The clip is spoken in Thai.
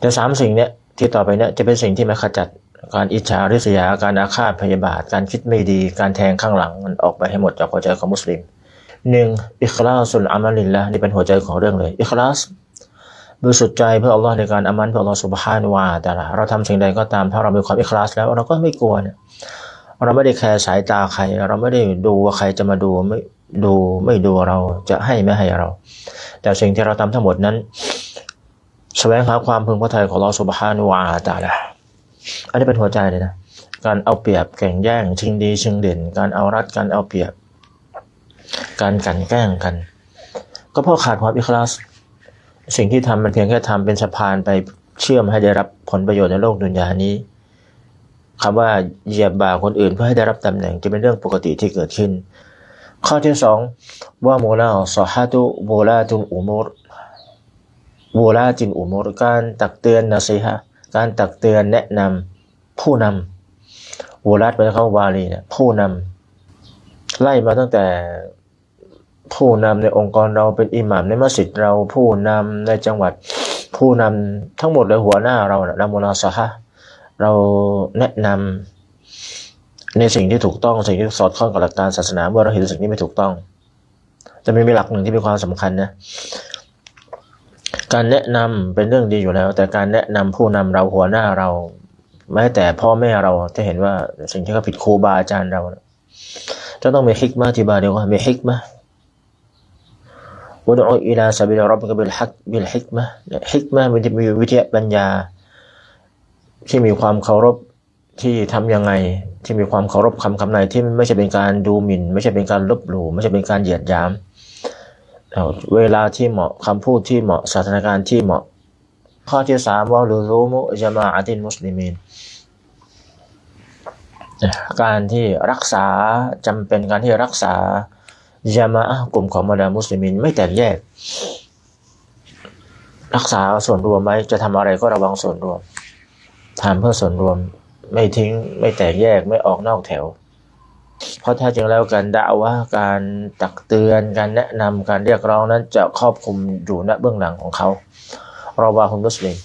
แต่สามสิ่งเนี้ยที่ต่อไปเนี้ยจะเป็นสิ่งที่มาขจัดการอิจฉาริษยาการอาฆาตพยาบาท การคิดไม่ดี การแทงข้างหลังมันออกไปให้หมดจากหัวใจของมุสลิมหนึ่งอิคลาสุลอามัลิลละนี่เป็นหัวใจของเรื่องเลยอิคลาสบริสุทธิ์ใจเพื่ออัลลอฮ์ในการอามันเพื่ออัลลอฮ์สุบฮานวาตะละเราทำสิ่งใดก็ตามถ้าเรามีความอิคลาสแล้วเราก็ไม่กลัวเนี่ยเราไม่ได้แคร์สายตาใคร เราไม่ได้ดูว่าใครจะมาดูไม่ดูไม่ดูเราจะให้ไม่ให้เรา แต่สิ่งที่เราทำทั้งหมดนั้น แสวงหาความพึงพอใจของเราสุบฮานุวาตาละอันนี้เป็นหัวใจเลยนะ การเอาเปรียบแข่งแย่ง ชิงดี ชิงเด่น การเอารัดการเอาเปรียบ การกันแกล้งกัน ก็เพราะขาดความอิคลาส สิ่งที่ทำมันเพียงแค่ทำเป็นสะพานไปเชื่อมให้ได้รับผลประโยชน์ในโลกดุนยานี้คำว่าเหยียบบ่าคนอื่นเพื่อให้ได้รับตำแหน่งจะเป็นเรื่องปกติที่เกิดขึ้น ข้อที่สองว่าโมลาสอฮาตุโมลาตุอุมุร วูลาจินอุมรการตักเตือนนะซิฮะการตักเตือนแนะนำผู้นำวูลาตเป็นคำวาลีเนี่ยผู้นำไล่มาตั้งแต่ผู้นำในองค์กรเราเป็นอิหม่ามในมัสยิดเราผู้นำในจังหวัดผู้นำทั้งหมดเลยหัวหน้าเรานะละมุนาซะฮะเราแนะนำในสิ่งที่ถูกต้องสิ่งที่สอดคล้องกับหลักการศาสนาเมื่อเราเห็นสิ่งนี้ไม่ถูกต้องแต่มันมีหลักหนึ่งที่มีความสำคัญนะ การแนะนำเป็นเรื่องดีอยู่แล้ว แต่การแนะนำผู้นำเราหัวหน้าเรา แม้แต่พ่อแม่เราจะเห็นว่าสิ่งที่เขาผิดครูบาอาจารย์เรา จะต้องมีฮิกมาที่บาเดียวกันมีฮิกมาวุดอุอิลาซาบิลรับกับบิลฮักบิลฮิกมาฮิกมามันจะมีวิทยาปัญญา ที่มีความเคารพที่ทำยังไงที่มีความเคารพคำคำไหนที่ไม่ใช่เป็นการดูหมิ่น ไม่ใช่เป็นการลบหลู่ไม่ใช่เป็นการเหยียดหยาม เเวลาที่เหมาะคำพูดที่เหมาะสถานการณ์ที่เหมาะ ข้อที่สามว่าลูรูมุจมาอะตินมุสลิมินการที่รักษาจำเป็นการที่รักษาจามาอะกลุ่มของบรรดามุสลิมินไม่แตกแยก รักษาส่วนรวมไหมจะทำอะไรก็ระวังส่วนรวมทำเพื่อส่วนรวมไม่ทิ้งไม่แตกแยกไม่ออกนอกแถว เพราะแท้จริงแล้วการด่าว่าการตักเตือนการแนะนำการเรียกร้องนั้นจะครอบคลุมอยู่ณเบื้องหลังของเขาเราว่าคุณมุสลิม